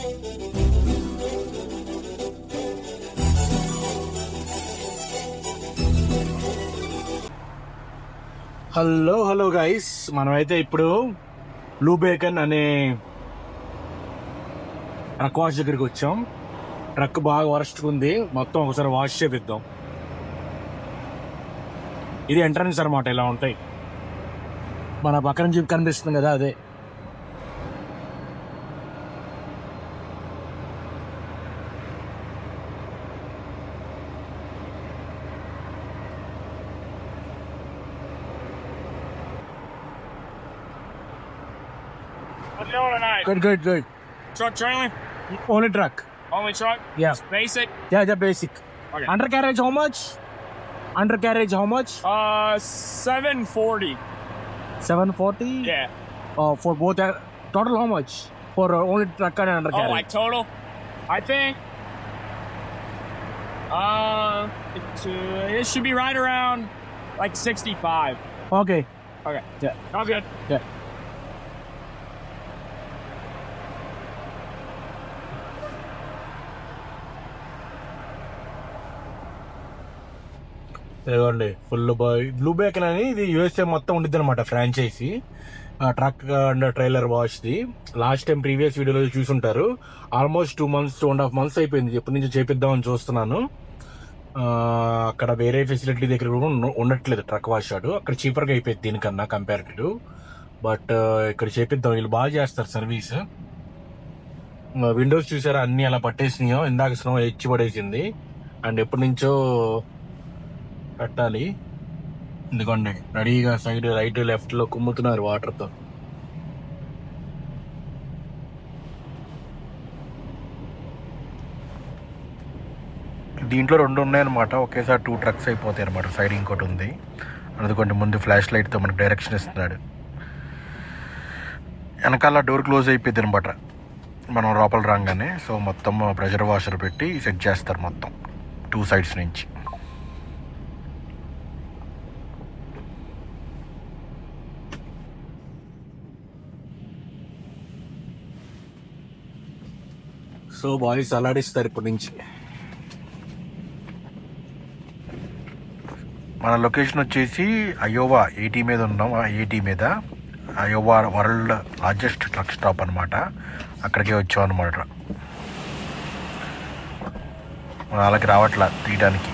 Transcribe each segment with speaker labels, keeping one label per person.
Speaker 1: Hello hello guys మనమైతే ఇప్పుడు Blue Beacon అనే ట్రక్ వాష్ దగ్గరికి వచ్చాం. ట్రక్ బాగా వరస్ట్కుంది మొత్తం ఒకసారి వాష్ చేపిద్దాం. ఇది ఎంట్రన్స్ అనమాట ఇలా ఉంటాయి. మన పక్కన నుంచి కనిపిస్తుంది కదా అదే. Good, good, good.
Speaker 2: Truck trailer?
Speaker 1: Only truck.
Speaker 2: Only truck?
Speaker 1: Yeah.
Speaker 2: Just basic?
Speaker 1: Yeah, yeah, basic.
Speaker 2: Okay.
Speaker 1: Undercarriage, how much? Undercarriage, how much?
Speaker 2: Uh, 740.
Speaker 1: 740?
Speaker 2: Yeah.
Speaker 1: Uh, for both, uh, total how much? For uh, only
Speaker 2: truck
Speaker 1: and undercarriage?
Speaker 2: Oh, like total? I think uh, it, uh, it should be right around like 65.
Speaker 1: Okay.
Speaker 2: Okay.
Speaker 1: Yeah.
Speaker 2: Sounds good. Yeah.
Speaker 1: ఇదిగోండి full boy Blue Beacon అని ఇది USA మొత్తం ఉండిద్ది అనమాట franchisee truck and trailer వాష్ది last time previous వీడియోలో చూసుంటారు. Almost two months two and half months అయిపోయింది. ఎప్పటి నుంచి చేపిద్దామని చూస్తున్నాను. అక్కడ వేరే ఫెసిలిటీ దగ్గర కూడా ఉండట్లేదు ట్రక్ వాష్ ఆడు అక్కడ చీపర్గా అయిపోయింది దీనికన్నా కంపారిటివ్ బట్ ఇక్కడ చేపిద్దాం. వీళ్ళు బాగా చేస్తారు సర్వీస్ విండోస్ చూసారా? అన్నీ అలా పట్టేసినాయో ఇందాక స్నో ఎచ్చి పడేసింది. అండ్ ఎప్పటి నుంచో పెట్టాలి. ఎందుకండి రెడీగా సైడ్ రైట్ లెఫ్ట్లో కుమ్ముతున్నారు వాటర్తో దీంట్లో రెండు ఉన్నాయన్నమాట. ఒకేసారి టూ ట్రక్స్ అయిపోతాయి అనమాట సైడ్ ఇంకోటి ఉంది. అందుకంటే ముందు ఫ్లాష్ లైట్తో మనకు డైరెక్షన్ ఇస్తున్నాడు. వెనకాల డోర్ క్లోజ్ అయిపోయింది అనమాట మనం లోపల రాగానే సో మొత్తం ప్రెషర్ వాషర్ పెట్టి సెట్ చేస్తారు మొత్తం. టూ సైడ్స్ నుంచి. సో బాయ్స్ అలాడిస్తారు ఇప్పటి నుంచి. మన లొకేషన్ వచ్చేసి అయోవా ఏటీ మీద ఉన్నాం ఆ ఏటీ మీద. Iowa world largest truck stop అనమాట అక్కడికే వచ్చాం అనమాట మన వాళ్ళకి రావట్లా తీయడానికి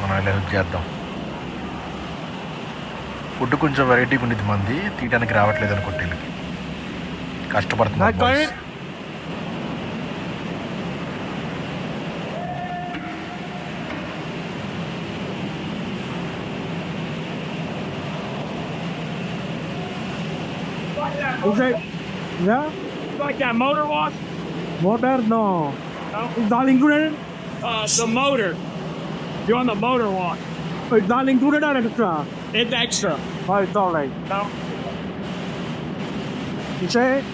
Speaker 1: మనం వెళ్ళి హెల్ప్ చేద్దాం. ఫుడ్ కొంచెం వెరైటీగా ఉండేది మంది. తీయడానికి రావట్లేదు అనుకుంటే వీళ్ళకి. కష్టపడుతున్నారు
Speaker 3: Okay. Yeah.
Speaker 2: You like that motor wash?
Speaker 3: Motor? No.
Speaker 2: No.
Speaker 3: It's all included?
Speaker 2: Uh, the motor. You want the motor wash?
Speaker 3: It's all included or extra?
Speaker 2: It's extra.
Speaker 3: Oh, it's all right.
Speaker 2: No.
Speaker 3: You say?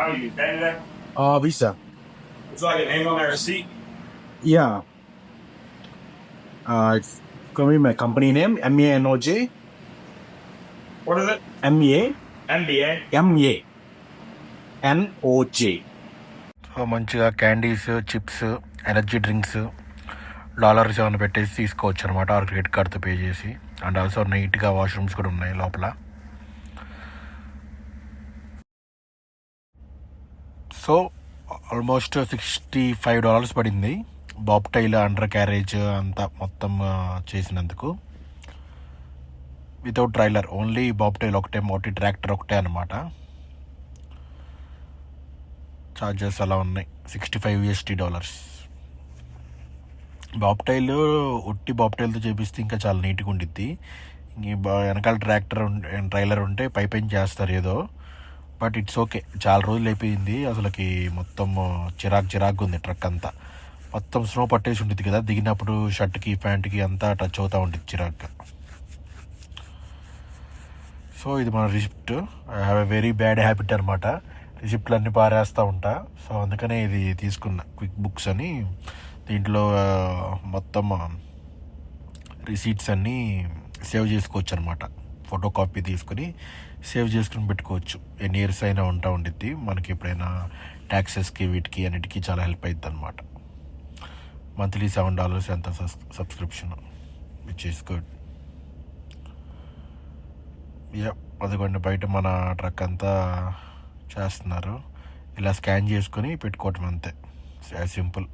Speaker 2: how do you pay that?
Speaker 1: Uh, visa.
Speaker 2: It's like a name on their receipt.
Speaker 1: Yeah. Uh, it's gonna be my company name M A N O J
Speaker 2: What is it?
Speaker 1: M A
Speaker 2: NBA.
Speaker 1: M A N O J. So మంచిగా candies chips energy drinks dollars ఏమైనా పెట్టేసి తీసుకోవచ్చు అనమాట ఆ credit కార్డ్తో pay చేసి and also నీట్గా washrooms కూడా ఉన్నాయి లోపల so almost sixty five dollars పడింది. బాబ్ టైల్ అండర్ క్యారేజ్ అంతా మొత్తం చేసినందుకు. Without trailer only bobtail ఒకటే మోటి ట్రాక్టర్ ఒకటే అనమాట ఛార్జెస్ అలా ఉన్నాయి sixty five USD dollars bobtail ఉట్టి బాప్టైల్తో చేపిస్తే ఇంకా చాలా నీట్గా ఉండిద్ది. ఇంక బా- వెనకాల ట్రాక్టర్ ట్రైలర్ ఉంటే పైపైన చేస్తారు ఏదో. But it's okay. చాలా రోజులు అయిపోయింది. అసలుకి మొత్తం చిరాక్ చిరాకు ఉంది ట్రక్ అంతా. మొత్తం స్నో పట్టేసి ఉంటుంది కదా. దిగినప్పుడు షర్ట్కి ప్యాంట్కి అంతా టచ్ అవుతూ ఉంటుంది చిరాగ్గా సో ఇది మన receipt I have a very bad habit అనమాట రిసిప్ట్లు అన్నీ పారేస్తూ ఉంటా. సో అందుకనే ఇది తీసుకున్నా. క్విక్ బుక్స్ అని. దీంట్లో మొత్తం రిసీట్స్ అన్నీ సేవ్ చేసుకోవచ్చు అనమాట ఫోటో కాపీ తీసుకుని సేవ్ చేసుకుని పెట్టుకోవచ్చు. ఎన్ని ఇయర్స్ అయినా ఉంటా ఉండిద్ది. మనకి ఎప్పుడైనా ట్యాక్సెస్కి వీటికి అన్నిటికీ చాలా హెల్ప్ అవుతుంది అనమాట మంత్లీ సెవెన్ డాలర్స్ ఎంత subscription? Which is good. Yeah అదిగోండి బయట మన ట్రక్ అంతా చేస్తున్నారు. ఇలా స్కాన్ చేసుకొని పెట్టుకోవటం అంతే. సింపుల్.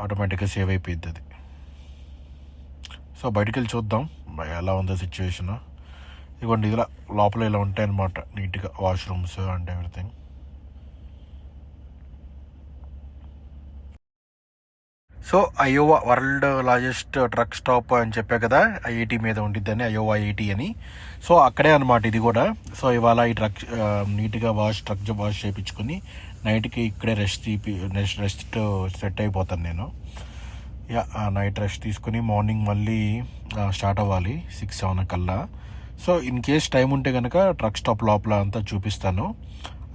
Speaker 1: ఆటోమేటిక్గా సేవ్ అయిపోయింది అది సో బయటికి వెళ్ళి చూద్దాం. ఎలా ఉందో సిచ్యువేషను. ఇదిగోండి ఇలా లోపల ఇలా ఉంటాయి అన్నమాట. నీట్గా washrooms and everything. So Iowa world largest truck stop అని చెప్పా కదా ఐఐటి మీద ఉండిద్దని అయోవా ఐఐటి అని. సో అక్కడే అనమాట ఇది కూడా. సో ఇవాళ ఈ ట్రక్ నీట్గా వాష్ ట్రక్ వాష్ చేయించుకుని నైట్కి ఇక్కడే రెస్ట్ తీపి రెస్ట్ రెస్ట్ సెట్ అయిపోతాను నేను. యా నైట్ రెస్ట్ తీసుకుని మార్నింగ్ మళ్ళీ స్టార్ట్ అవ్వాలి సిక్స్ సెవెన్ కల్లా. సో ఇన్ కేస్ టైం ఉంటే కనుక ట్రక్ స్టాప్ లోపల అంతా చూపిస్తాను.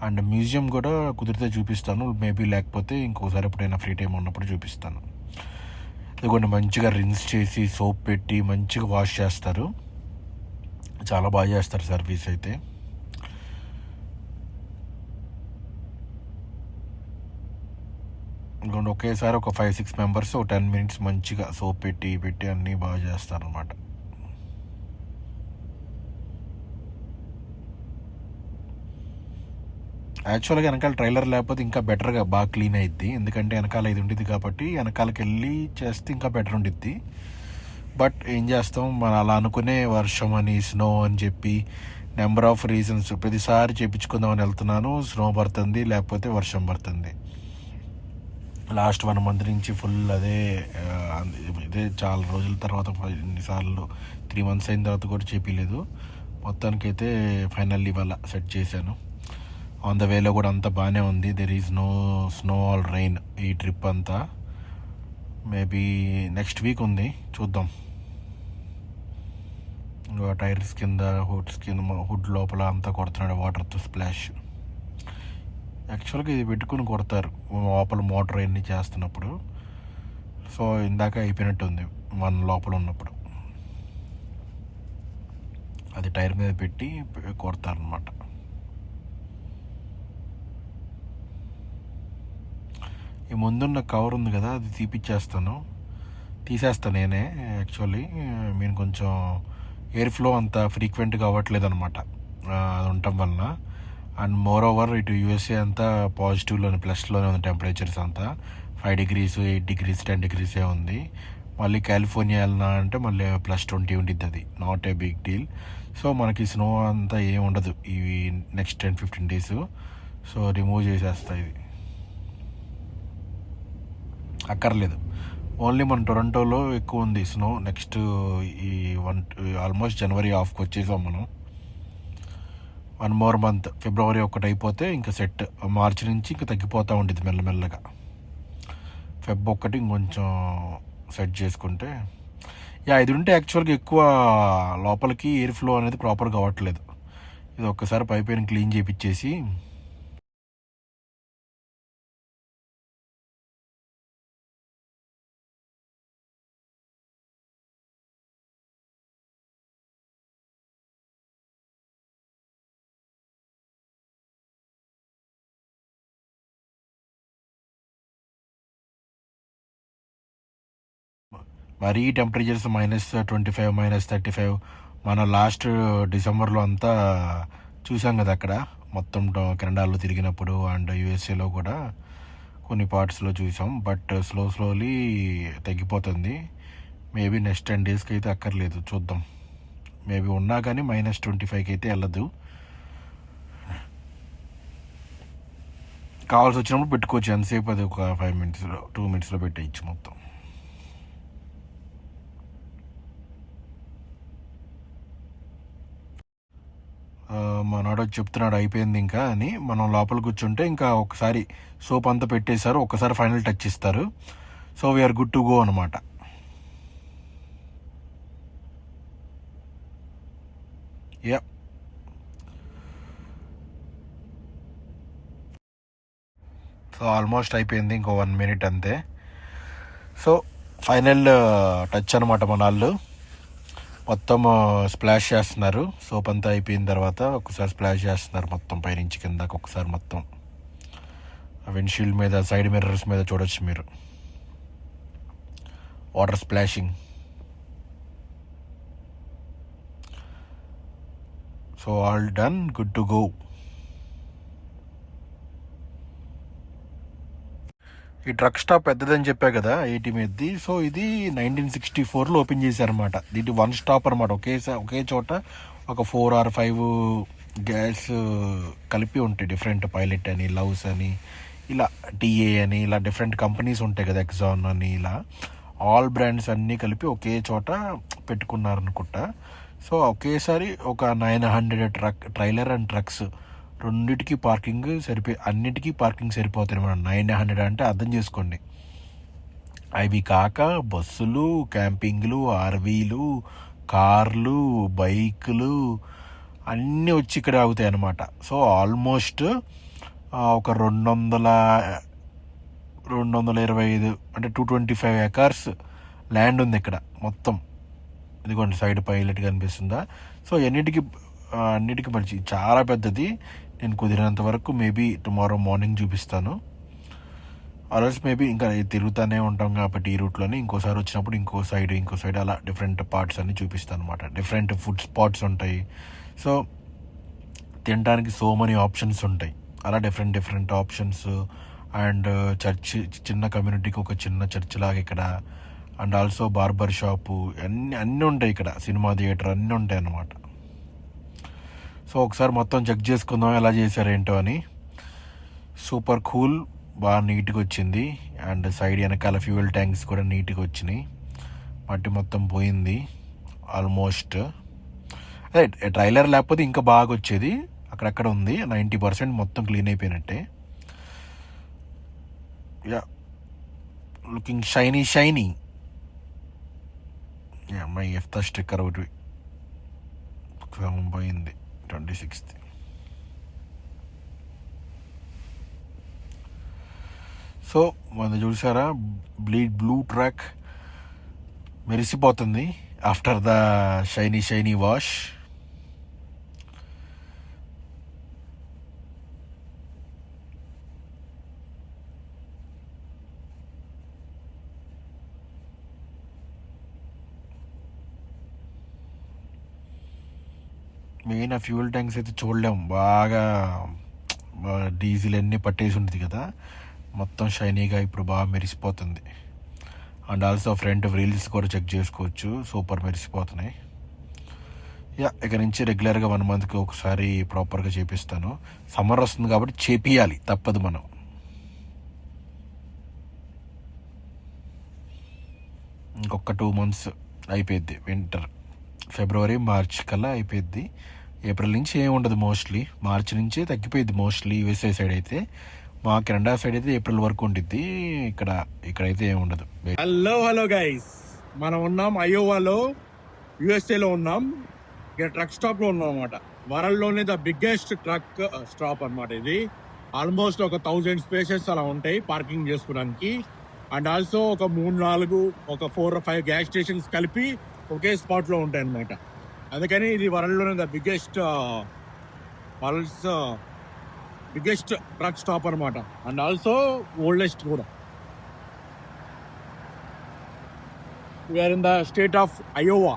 Speaker 1: అండ్ మ్యూజియం కూడా కుదిరితే చూపిస్తాను. మేబీ లేకపోతే ఇంకోసారి ఎప్పుడైనా ఫ్రీ టైం ఉన్నప్పుడు చూపిస్తాను. ఇదిగోండి మంచిగా రిన్స్ చేసి సోప్ పెట్టి మంచిగా వాష్ చేస్తారు. చాలా బాగా చేస్తారు సర్వీస్ అయితే. ఇంకొండి ఒకేసారి ఒక ఫైవ్ సిక్స్ మెంబర్స్ ఒక టెన్ మినిట్స్ మంచిగా సోప్ పెట్టి పెట్టి అన్నీ బాగా చేస్తారనమాట యాక్చువల్గా వెనకాల ట్రైలర్ లేకపోతే ఇంకా బెటర్గా బాగా క్లీన్ అయిద్ది. ఎందుకంటే వెనకాల ఇది ఉండిద్ది కాబట్టి వెనకాలకి వెళ్ళి చేస్తే ఇంకా బెటర్ ఉండిద్ది. బట్ ఏం చేస్తాం? మనం అలా అనుకునే వర్షం అని స్నో అని చెప్పి నెంబర్ ఆఫ్ రీజన్స్ ప్రతిసారి చేపించుకుందామని వెళ్తున్నాను. స్నో పడుతుంది లేకపోతే వర్షం పడుతుంది. లాస్ట్ వన్ మంత్ నుంచి ఫుల్ అదే ఇదే చాలా రోజుల తర్వాత ఎన్నిసార్లు త్రీ మంత్స్ అయిన తర్వాత కూడా చేపించలేదు మొత్తానికైతే ఫైనల్ ఇవాళ సెట్ చేశాను. ఆన్ ద వేలో కూడా అంతా బాగానే ఉంది. There is no snow all rain ఈ ట్రిప్ అంతా. మేబీ నెక్స్ట్ వీక్ ఉంది. చూద్దాం. ఇంకా టైర్స్ కింద హుడ్స్ కింద హుడ్ లోపల అంతా కొడుతున్నాడు వాటర్తో స్ప్లాష్ యాక్చువల్గా ఇది పెట్టుకుని కొడతారు. లోపల మోటార్ అన్నీ చేస్తున్నప్పుడు. సో ఇందాక అయిపోయినట్టుంది. మన లోపల ఉన్నప్పుడు. అది టైర్ మీద పెట్టి కొడతారనమాట ఈ ముందున్న కవర్ ఉంది కదా అది తీపిచ్చేస్తాను. తీసేస్తాను నేనే యాక్చువల్లీ నేను కొంచెం ఎయిర్ ఫ్లో అంత ఫ్రీక్వెంట్గా అవ్వట్లేదు అనమాట అది ఉండటం వలన. అండ్ మోర్ ఓవర్ ఇటు యూఎస్ఏ అంతా పాజిటివ్లోనే ప్లస్లోనే ఉంది టెంపరేచర్స్ అంతా. Five degrees eight degrees ten డిగ్రీసే ఉంది. మళ్ళీ కాలిఫోర్నియా వెళ్ళినా అంటే మళ్ళీ ప్లస్ ట్వంటీ ఉండిద్ది అది. Not a big deal so మనకి స్నో అంతా ఏం ఉండదు ఇవి next ten fifteen days so remove చేసేస్తాయి ఇది. అక్కర్లేదు. ఓన్లీ మన టొరంటోలో ఎక్కువ ఉంది స్నో నెక్స్ట్ ఈ వన్ ఆల్మోస్ట్ జనవరి ఆఫ్కి వచ్చేసాం మనం. వన్ మోర్ మంత్ ఫిబ్రవరి ఒకటి అయిపోతే ఇంకా సెట్ మార్చి నుంచి ఇంకా తగ్గిపోతూ ఉండేది మెల్లమెల్లగా. ఫెబ్ ఒక్కటి ఇంకొంచెం సెట్ చేసుకుంటే. యా ఇది ఉంటే యాక్చువల్గా ఎక్కువ లోపలికి ఎయిర్ ఫ్లో అనేది ప్రాపర్గా అవ్వట్లేదు. ఇది ఒక్కసారి పైపైన క్లీన్ చేయించేసి మరీ temperatures minus twenty five minus thirty five మన లాస్ట్ డిసెంబర్లో అంతా చూసాం కదా అక్కడ. మొత్తం ట- కెనడాలో తిరిగినప్పుడు అండ్ యూఎస్ఏలో కూడా కొన్ని పార్ట్స్లో చూసాం. బట్ స్లో స్లోలీ తగ్గిపోతుంది. మేబీ నెక్స్ట్ టెన్ డేస్కి అయితే అక్కర్లేదు. చూద్దాం. మేబీ ఉన్నా కానీ మైనస్ ట్వంటీ ఫైవ్కి అయితే వెళ్ళదు. కావాల్సి వచ్చినప్పుడు పెట్టుకోవచ్చు. ఎంతసేపు అది ఒక ఫైవ్ మినిట్స్లో టూ మినిట్స్లో పెట్టేయచ్చు మొత్తం. మా మనోడు చెప్తున్నాడు అయిపోయింది ఇంకా అని. మనం లోపల కూర్చుంటే ఇంకా ఒకసారి సోప్ అంతా పెట్టేశారు ఒకసారి ఫైనల్ టచ్ ఇస్తారు. So we're good to go అనమాట యా సో ఆల్మోస్ట్ అయిపోయింది ఇంకో వన్ మినిట్ అంతే. సో ఫైనల్ టచ్ uh, అనమాట మన వాళ్ళు మొత్తం స్ప్లాష్ చేస్తున్నారు. సోప్ అంతా అయిపోయిన తర్వాత ఒకసారి స్ప్లాష్ చేస్తున్నారు మొత్తం పైనుంచి కిందకు ఒకసారి మొత్తం. విండ్షీల్డ్ మీద సైడ్ మిర్రర్స్ మీద చూడొచ్చు మీరు. Water splashing so all done good to go ఈ ట్రక్ స్టాప్ పెద్దదని చెప్పా కదా ఎయిటీ మీదది సో ఇది నైన్టీన్ సిక్స్టీ ఫోర్లో ఓపెన్ చేశారనమాట దీంట్లో వన్ స్టాప్ అనమాట ఒకేసారి ఒకే చోట ఒక ఫోర్ ఆర్ ఫైవ్ గ్యాస్ కలిపి ఉంటాయి డిఫరెంట్ పైలట్ అని లవ్స్ అని ఇలా టీఏ అని ఇలా డిఫరెంట్ కంపెనీస్ ఉంటాయి కదా ఎగ్జాన్ అని ఇలా ఆల్ బ్రాండ్స్ అన్నీ కలిపి ఒకే చోట పెట్టుకున్నారనుకుంటా. సో ఒకేసారి ఒక nine hundred truck trailer and trucks రెండింటికి పార్కింగ్ సరిపోయి అన్నిటికీ పార్కింగ్ సరిపోతుంది మనం. నైన్ హండ్రెడ్ అంటే అర్థం చేసుకోండి. అవి కాక బస్సులు క్యాంపింగ్లు ఆర్వీలు కార్లు బైకులు అన్నీ వచ్చి ఇక్కడ అవుతాయి అన్నమాట. సో ఆల్మోస్ట్ ఒక రెండు వందల రెండు వందల ఇరవై ఐదు అంటే two twenty five acres land ఉంది ఇక్కడ మొత్తం. ఇదిగోండి సైడ్ పైలట్ కనిపిస్తుందా? సో ఎన్నిటికీ అన్నిటికీ మంచి చాలా పెద్దది. నేను కుదిరినంత వరకు మేబీ టుమారో మార్నింగ్ చూపిస్తాను. ఆర్ఎల్స్ మేబీ ఇంకా తిరుగుతూనే ఉంటాం కాబట్టి ఈ రూట్లోనే ఇంకోసారి వచ్చినప్పుడు ఇంకో సైడ్ ఇంకో సైడ్ అలా డిఫరెంట్ పార్ట్స్ అన్ని చూపిస్తాను అనమాట డిఫరెంట్ ఫుడ్ స్పాట్స్ ఉంటాయి. సో తినడానికి సో మనీ ఆప్షన్స్ ఉంటాయి. అలా different different options and church చిన్న కమ్యూనిటీకి ఒక చిన్న చర్చ్ లాగా ఇక్కడ. అండ్ ఆల్సో బార్బర్ షాపు అన్నీ అన్నీ ఉంటాయి ఇక్కడ. సినిమా థియేటర్ అన్నీ ఉంటాయి అన్నమాట. సో ఒకసారి మొత్తం చెక్ చేసుకుందాం ఎలా చేశారేంటో అని. సూపర్ కూల్ బాగా నీట్గా వచ్చింది అండ్ సైడ్ వెనకాల ఫ్యూయల్ ట్యాంక్స్ కూడా నీట్గా వచ్చినాయి మట్టి మొత్తం పోయింది. ఆల్మోస్ట్. అదే ట్రైలర్ లేకపోతే ఇంకా బాగా వచ్చేది అక్కడక్కడ ఉంది. నైంటీ పర్సెంట్ మొత్తం క్లీన్ అయిపోయినట్టే. Yeah. Looking shiny shiny. My ఎఫ్త sticker ఒకటి. పోయింది. Twenty sixth. సో మన చూసారా? Bleed blue truck మెరిసిపోతుంది after the shiny shiny wash. Main ఆ ఫ్యూయల్ ట్యాంక్స్ అయితే చూడలేం. బాగా డీజిల్ అన్నీ పట్టేసి ఉంటుంది కదా. మొత్తం షైనీగా ఇప్పుడు బాగా మెరిసిపోతుంది. అండ్ ఆల్సో ఫ్రంట్ రీల్స్ కూడా చెక్ చేసుకోవచ్చు. సూపర్ మెరిసిపోతున్నాయి. యా ఇక నుంచి రెగ్యులర్గా వన్ మంత్కి ఒకసారి ప్రాపర్గా చేపిస్తాను. సమ్మర్ వస్తుంది కాబట్టి చేపియాలి తప్పదు మనం. ఇంకొక టూ మంత్స్ అయిపోద్ది వింటర్. ఫిబ్రవరి మార్చ్ కల్లా అయిపోద్ది ఏప్రిల్ నుంచి ఏమి ఉండదు మోస్ట్లీ. మార్చి నుంచే తగ్గిపోయింది మోస్ట్లీ యూఎస్ఏ సైడ్ అయితే. మా కెనడా సైడ్ అయితే ఏప్రిల్ వరకు ఉండిద్ది. ఇక్కడ ఇక్కడైతే ఏమి ఉండదు.
Speaker 3: హలో హలో గైస్ మనం ఉన్నాం అయోవాలో యుఎస్ఏలో ఉన్నాం. ఇక్కడ ట్రక్ స్టాప్లో ఉన్నాం అనమాట వరల్డ్లోనే ద బిగ్గెస్ట్ ట్రక్ స్టాప్ అన్నమాట ఇది. ఆల్మోస్ట్ ఒక థౌజండ్ స్పేసెస్ అలా ఉంటాయి పార్కింగ్ చేసుకోవడానికి. అండ్ ఆల్సో ఒక మూడు నాలుగు ఒక ఫోర్ ఫైవ్ గ్యాస్ స్టేషన్స్ కలిపి ఒకే స్పాట్లో ఉంటాయి అన్నమాట అందుకని ఇది వరల్డ్లోనే the biggest world's biggest truck stop అన్నమాట. అండ్ ఆల్సో ఓల్డెస్ట్ కూడా. We're in the state of Iowa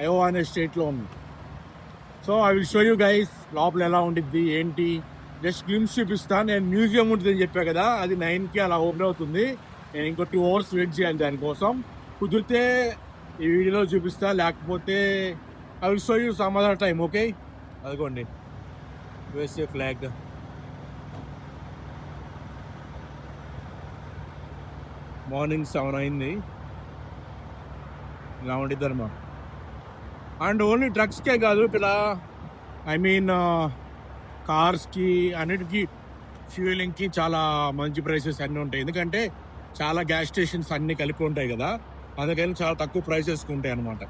Speaker 3: Iowa అనే స్టేట్లో ఉంది. So I will show you guys లోపల ఎలా ఉండిద్ది ఏంటి? జస్ట్ గ్లిమ్స్ చూపిస్తాను నేను మ్యూజియం ఉంటుందని చెప్పా కదా అది నైన్కి అలా ఓపెన్ అవుతుంది. నేను ఇంకో టూ అవర్స్ వెయిట్ చేయాలి దానికోసం. కుదిరితే ఈ వీడియోలో చూపిస్తా లేకపోతే I will show you some other time okay అదిగోండి. యుఎస్ఏ ఫ్లాగ్ మార్నింగ్ సెవెన్ అయింది. ఇలా ఉండిద్దరు మా అండ్ ఓన్లీ డ్రగ్స్కే కాదు ఇక్కడ ఐ మీన్ కార్స్కి అన్నిటికీ ఫ్యూయలింగ్కి చాలా మంచి ప్రైసెస్ అన్నీ ఉంటాయి. ఎందుకంటే చాలా గ్యాస్ స్టేషన్స్ అన్నీ కలిపి ఉంటాయి కదా. అందుకని చాలా తక్కువ ప్రైసెస్కి ఉంటాయి అనమాట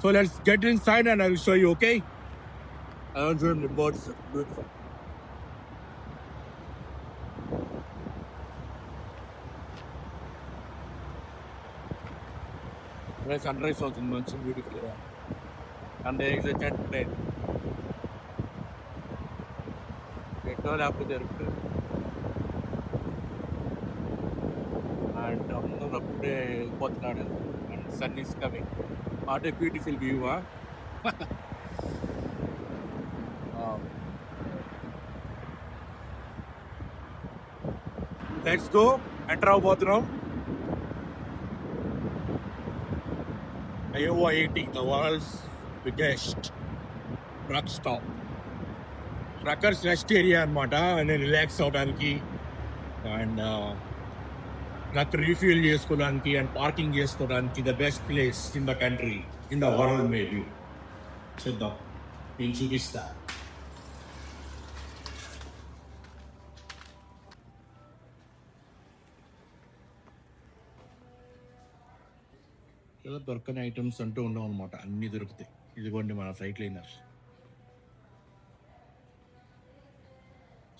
Speaker 3: so let's get inside and I will show you okay చూడండి బర్డ్స్ బ్యూటిఫుల్ సన్ రైజ్ అవుతుంది మంచి బ్యూటిఫుల్గా అండ్ ఇట్స్ చెట్ ట్రైన్ ఎక్కడో లేకపోతే జరుగుతుంది అప్పుడే పోతున్నాడు and sun is coming what a beautiful view let's go enter అవబోతున్నాం Iowa 80, the world's biggest truck stop truckers rest area అనమాట నేను రిలాక్స్ అవడానికి. అండ్ నాకు రీఫ్యూల్ చేసుకోవడానికి అండ్ పార్కింగ్ చేసుకోవడానికి the best place in the country in the world maybe చూద్దాం. నేను చూపిస్తా. ఏదో దొరకని ఐటమ్స్ అంటూ ఉండవు అనమాట అన్నీ దొరుకుతాయి. ఇదిగోండి మన ఫ్లైట్ లైనర్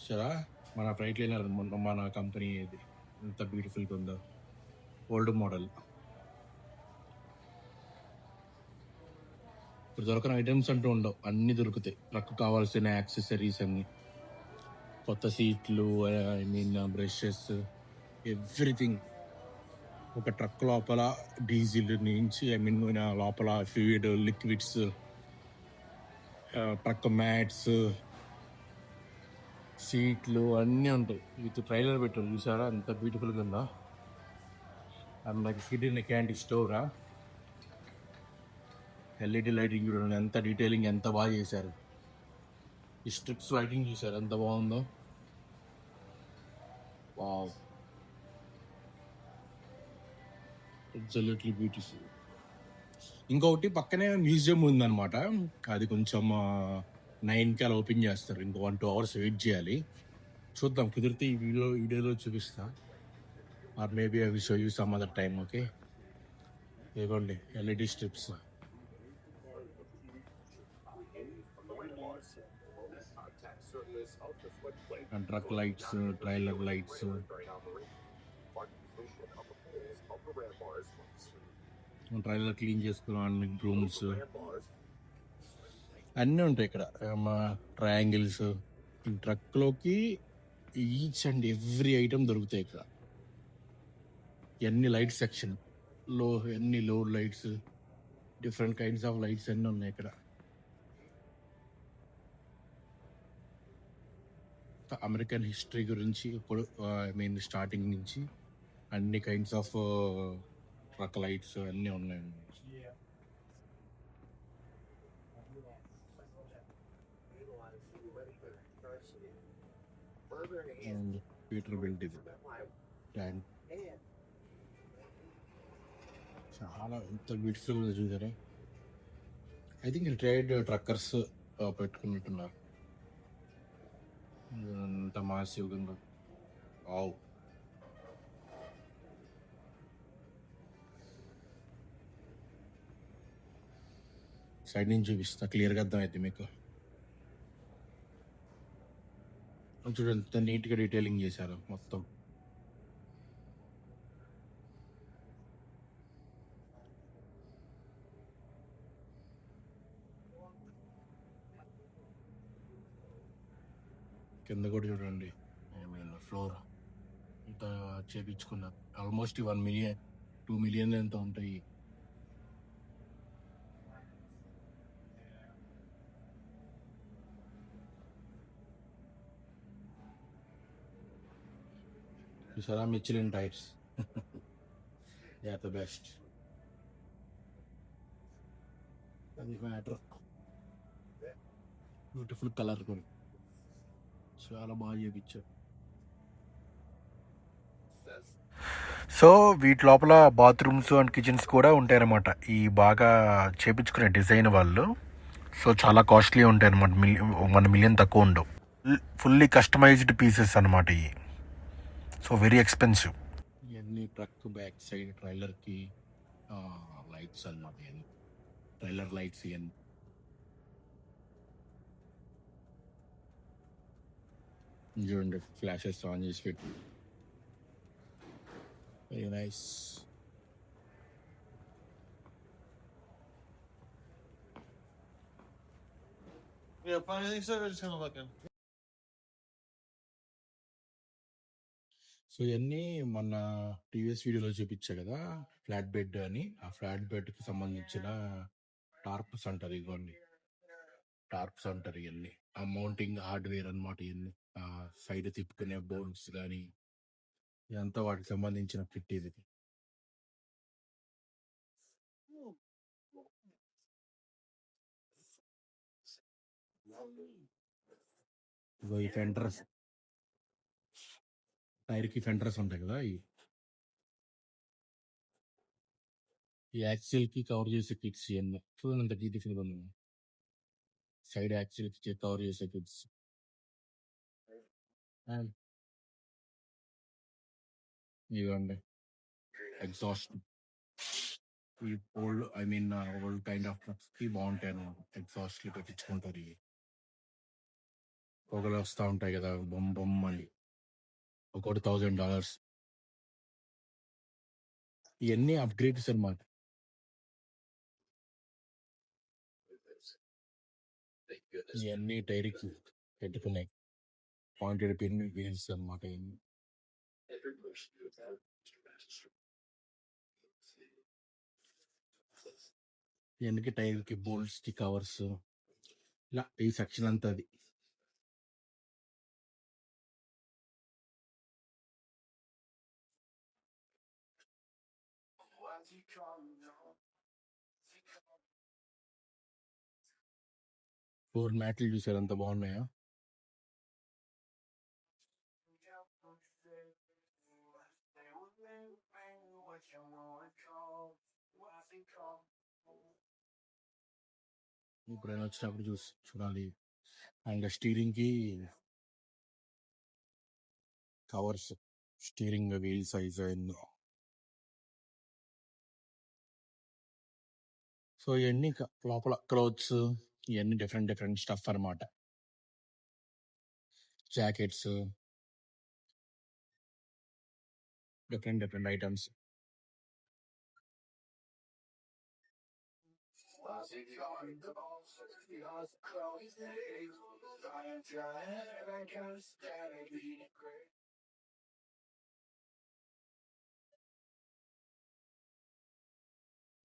Speaker 3: సరా మన ఫ్లైట్ లైనర్ మన కంపెనీ ఇది ఎంత బ్యూటిఫుల్గా ఉందో. ఓల్డ్ మోడల్ ఇప్పుడు దొరకని ఐటమ్స్ అంటూ ఉండవు. అన్నీ దొరుకుతాయి. ట్రక్ కావాల్సిన యాక్సెసరీస్ అన్ని. కొత్త సీట్లు ఐ మీన్ బ్రషెస్ ఎవ్రీథింగ్ ఒక ట్రక్ లోపల డీజిల్ నుంచి ఐ మీన్ లోపల ఫ్లూయిడ్ లిక్విడ్స్ ట్రక్ మ్యాట్స్ సీట్లు అన్నీ ఉంటాయి. విత్ ట్రైలర్ పెట్టారు చూసారా? అంత బ్యూటిఫుల్గా ఉందా. అండ్ నాకు హిడెన్ క్యాంటీ స్టోరా ఎల్ఈడి లైటింగ్ చూడండి ఎంత డీటెయిలింగ్ ఎంత బాగా చేశారు. ఈ స్ట్రిప్స్ లైటింగ్ చూసారు? ఎంత బాగుందో. వావ్. అబ్సల్యూట్లీ బ్యూటిఫుల్ ఇంకొకటి పక్కనే మ్యూజియం ఉందన్నమాట. అది కొంచెం నైన్కి అలా ఓపెన్ చేస్తారు. ఇంకో వన్ టూ అవర్స్ వెయిట్ చేయాలి. చూద్దాం కుదిరితే ఈ వీడియో వీడియోలో చూపిస్తా. ఆర్ మేబీ అవి show you some other time okay? ఇదిగోండి LED strips. Truck lights trailer lights. Trailer clean చేసుకోవడానికి రూమ్స్. అన్నీ ఉంటాయి ఇక్కడ. మా ట్రయాంగిల్స్ ట్రక్లోకి ఈచ్ అండ్ ఎవ్రీ ఐటమ్ దొరుకుతాయి ఇక్కడ. ఎన్ని లైట్ సెక్షన్లో ఎన్ని low lights different kinds of lights అన్నీ ఉన్నాయి ఇక్కడ. అమెరికన్ హిస్టరీ గురించి ఇప్పుడు ఐ మీన్ స్టార్టింగ్ నుంచి అన్ని కైండ్స్ ఆఫ్ ట్రక్ లైట్స్ అన్నీ ఉన్నాయండి అండ్ పీటర్ బిల్ట్ ఇది ట్యాంక్ చాలా ఎంత బ్యూటిఫుల్ ఉంది చూసారా? ఐ థింక్ రిటైర్డ్ ట్రక్కర్స్ పెట్టుకున్నట్టున్నారు. అంత మాసివ్గా ఉందో. ఆవు సైడ్ నుంచి చూపిస్తా క్లియర్గా అర్థమైంది మీకు. చూడండి ఎంత నీట్గా డీటెయిలింగ్ చేశారు మొత్తం. కింద కూడా చూడండి. ఏమైనా ఫ్లోర్ ఇంత చేపించుకున్నారు. Almost one million two million ఎంత ఉంటాయి. చూసారా Michelin tyres they are the best matter beautiful colour కూడా చాలా బాగా చేపించారు. సో వీటి లోపల బాత్రూమ్స్ అండ్ కిచెన్స్ కూడా ఉంటాయన్నమాట. ఈ బాగా చేపించుకునే డిజైన్ వాళ్ళు. సో చాలా కాస్ట్లీ ఉంటాయి అనమాట వన్ మిలియన్ తక్కువ ఉండవు. ఫుల్లీ కస్టమైజ్డ్ పీసెస్ అనమాట ఇవి. So very expensive. Any truck to back trailer key uh, lights on my trailer lights in. During the flashes on his
Speaker 4: feet. Very nice. Yeah, finally, sir. I just kind of looking.
Speaker 3: So ఇవన్నీ మొన్న TVS వీడియోలో చూపించా కదా! Flat bed అని. ఆ flat బెడ్కి సంబంధించిన టార్ప్స్ అంటారు ఇవన్నీ టార్ప్స్ అంటారు ఇవన్నీ ఆ మౌంటింగ్ హార్డ్వేర్ అన్నమాట ఇవన్నీ ఆ సైడ్ తిప్పుకునే బోన్స్ కానీ ఇదంతా వాటికి సంబంధించిన కిట్ ఇది. ఇగో ఈ ఫెంటర్స్. టైర్కి ఉంటాయి కదా ఈ ఈ యాక్సిల్కి కవర్ చేసే కిట్స్ ఇవన్నీ చూడండి అంత బ్యూటిఫుల్ ఉంది సైడ్ యాక్సిల్కి కవర్ చేసే కిట్స్. ఇవ్వండి ఎగ్జాస్ట్. ఈ old I mean old kind ఆఫ్కి బాగుంటాయి అనమాట ఎగ్జాస్ట్ పెట్టించుకుంటారు ఇవి. పొగలు వస్తూ ఉంటాయి కదా బొమ్మ బొమ్మ అని ఒకటి థౌజండ్ డాలర్స్. ఇవన్నీ అప్గ్రేడ్స్ అనమాట ఇవన్నీ టైర్కి పెట్టుకున్నాయి. పాయింటెడ్ పిన్ వీల్స్ అన్నమాట ఇవన్నీ వెనక టైర్కి కవర్స్. ఇలా ఈ సెక్షన్ అంతా అది. ఫోర్ మ్యాట్లు చూసారు అంత బాగున్నాయా? ఇప్పుడైనా వచ్చినప్పుడు చూసి చూడాలి. అండ్ స్టీరింగ్కి కవర్స్ స్టీరింగ్ వీల్ సైజ్ అయిందో సో ఇవన్నీ లోపల క్లోత్స్ ఇవన్నీ డిఫరెంట్ డిఫరెంట్ స్టఫ్ అన్నమాట jackets. Different different items.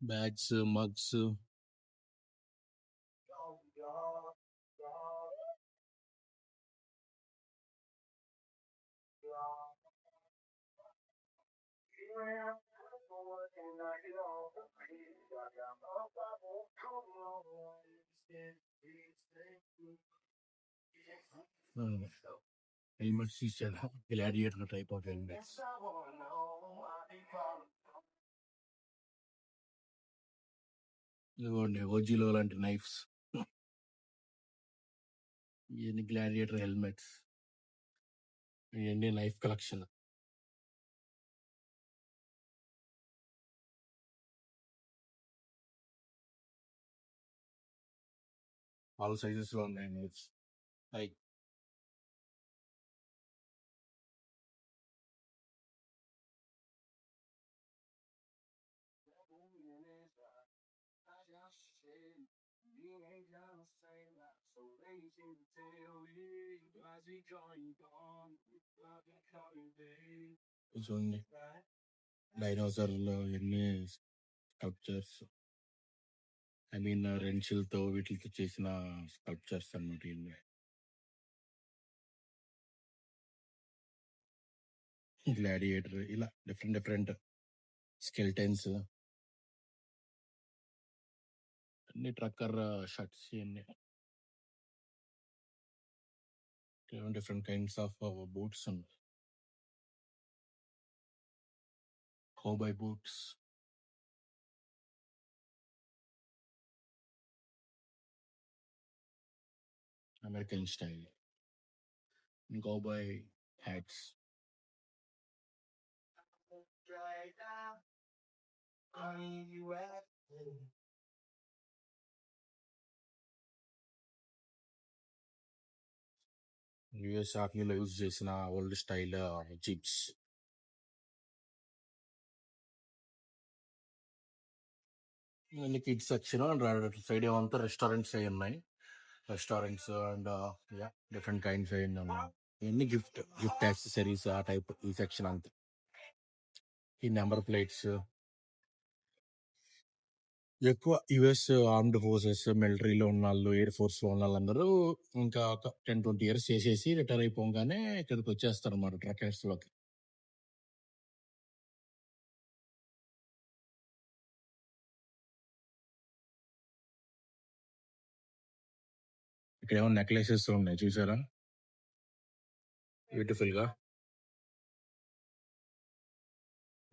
Speaker 3: Bags mugs helmets ఇచ్చారు గ్లాడియేటర్ టైప్ ఆఫ్ హెల్మెట్స్ ఇదిగోండి ఓజీలో లాంటి నైఫ్స్ ఇవన్నీ గ్లాడియేటర్ హెల్మెట్స్ ఇవన్నీ knife collection ఆల్ సైజెస్ లో ఉన్నాయి నైఫ్స్ లైక్ చూడండి డైనోసార్లు ఎన్ని స్కల్ప్చర్స్ ఐ మీన్ రెన్షిల్తో వీటితో చేసిన స్కల్ప్చర్స్ అన్నమాట ఇవన్నీ. గ్లాడియేటర్ ఇలా డిఫరెంట్ డిఫరెంట్ స్కెల్టన్స్. అన్ని ట్రక్కర్ షర్ట్స్ ఇవన్నీ. డిఫరెంట్ కైండ్స్ ఆఫ్ బూట్స్ ఉన్నాయి హోబై boots. American style And hats hats. US ఆర్మీలో యూజ్ చేసిన old style jeeps kids section and side ఏమంతా రెస్టారెంట్స్ అయి ఉన్నాయి. Restaurants and yeah different kinds అయ్యిందమ్మా ఇవన్నీ గిఫ్ట్ గిఫ్ట్ యాక్సెసరీస్ ఆ టైప్ ఈ సెక్షన్ అంతా. ఈ నెంబర్ ప్లేట్స్. ఎక్కువ యుఎస్ ఆర్మ్డ్ ఫోర్సెస్ మిలిటరీలో ఉన్న వాళ్ళు ఎయిర్ ఫోర్స్లో ఉన్న వాళ్ళందరూ ఇంకా ఒక టెన్ ట్వంటీ ఇయర్స్ చేసేసి రిటైర్ అయిపోగానే ఇక్కడికి వచ్చేస్తారు అన్నమాట ట్రక్కర్స్లోకి ఇక్కడ ఏమో నెక్లెసెస్ ఉన్నాయి చూసారా? బ్యూటిఫుల్గా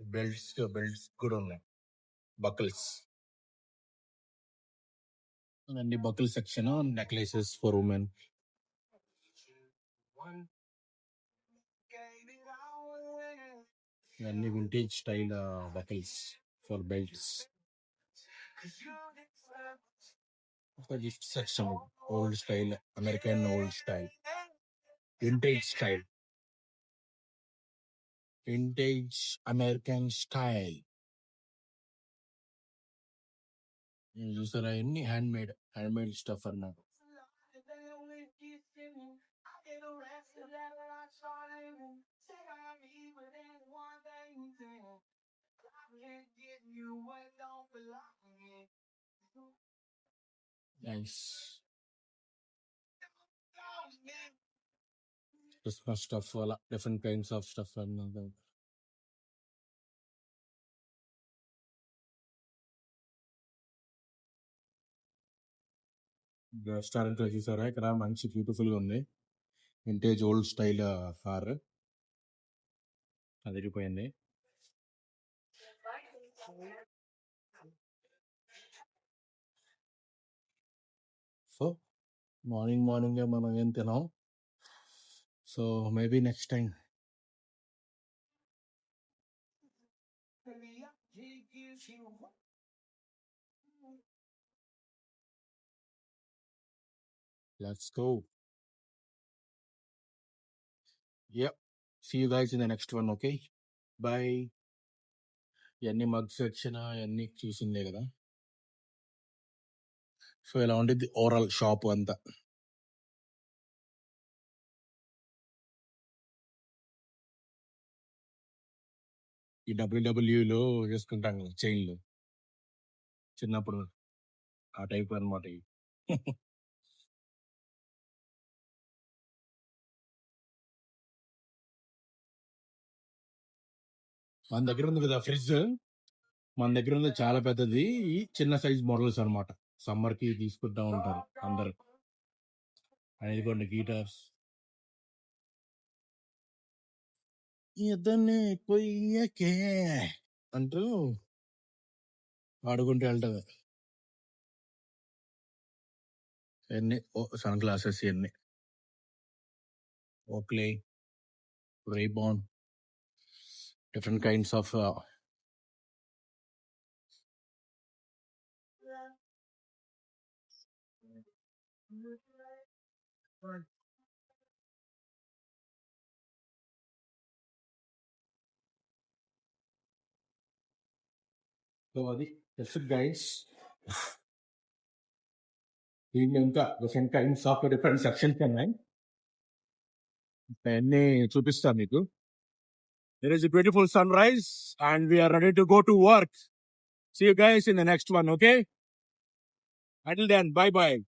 Speaker 3: బెల్ట్స్ బెల్ట్స్ కూడా ఉన్నాయి. బకిల్స్. అన్ని buckle section necklaces for women. ఇవన్నీ vintage style buckles for belts. ఒక gift section old style American old style vintage style vintage American style చూసారా ఎన్ని hand made hand made stuff అన్నారు నైస్ క్రిస్మస్ స్టఫ్ అలా different kinds of stuff అన్నది restaurant చూసారా ఇక్కడ మంచి బ్యూటిఫుల్గా ఉంది వింటేజ్ ఓల్డ్ స్టైల్ కార్ అదిరిపోయింది సో మార్నింగ్ మార్నింగ్ మనం ఏం తినాం so maybe next time Let's go. Yep. See you guys in the next one, okay? Bye. ఇవన్నీ మగ్ సెక్షన్ అన్ని చూసిందే కదా సో ఇలా ఉండిద్ది ఓవరాల్ షాప్ అంతా. ఈ డబ్ల్యూడబ్ల్యూలో చేసుకుంటాం కదా చైన్లు. చిన్నప్పుడు ఆ టైప్ అనమాట ఇవి. మన దగ్గర ఉంది కదా ఫ్రిడ్జ్. మన దగ్గర ఉంది చాలా పెద్దది. ఈ చిన్న సైజ్ మోడల్స్ అన్నమాట. సమ్మర్కి తీసుకుంటా ఉంటారు అందరు. అనేది కొన్ని గీటర్స్. ఇద్దరిని కొయ్యకే అంటూ ఆడుకుంటూ వెళ్తారు ఎన్ని సన్ గ్లాసెస్ ఇవన్నీ Oakley Ray Ban different kinds of uh, so అది జస్ట్ గైడ్స్ దీంట్లో ఇంకా different kinds of different sections ఉన్నాయి అన్నీ చూపిస్తాను మీకు There is a beautiful sunrise, and we are ready to go to work. See you guys in the next one, okay? Until then, bye bye.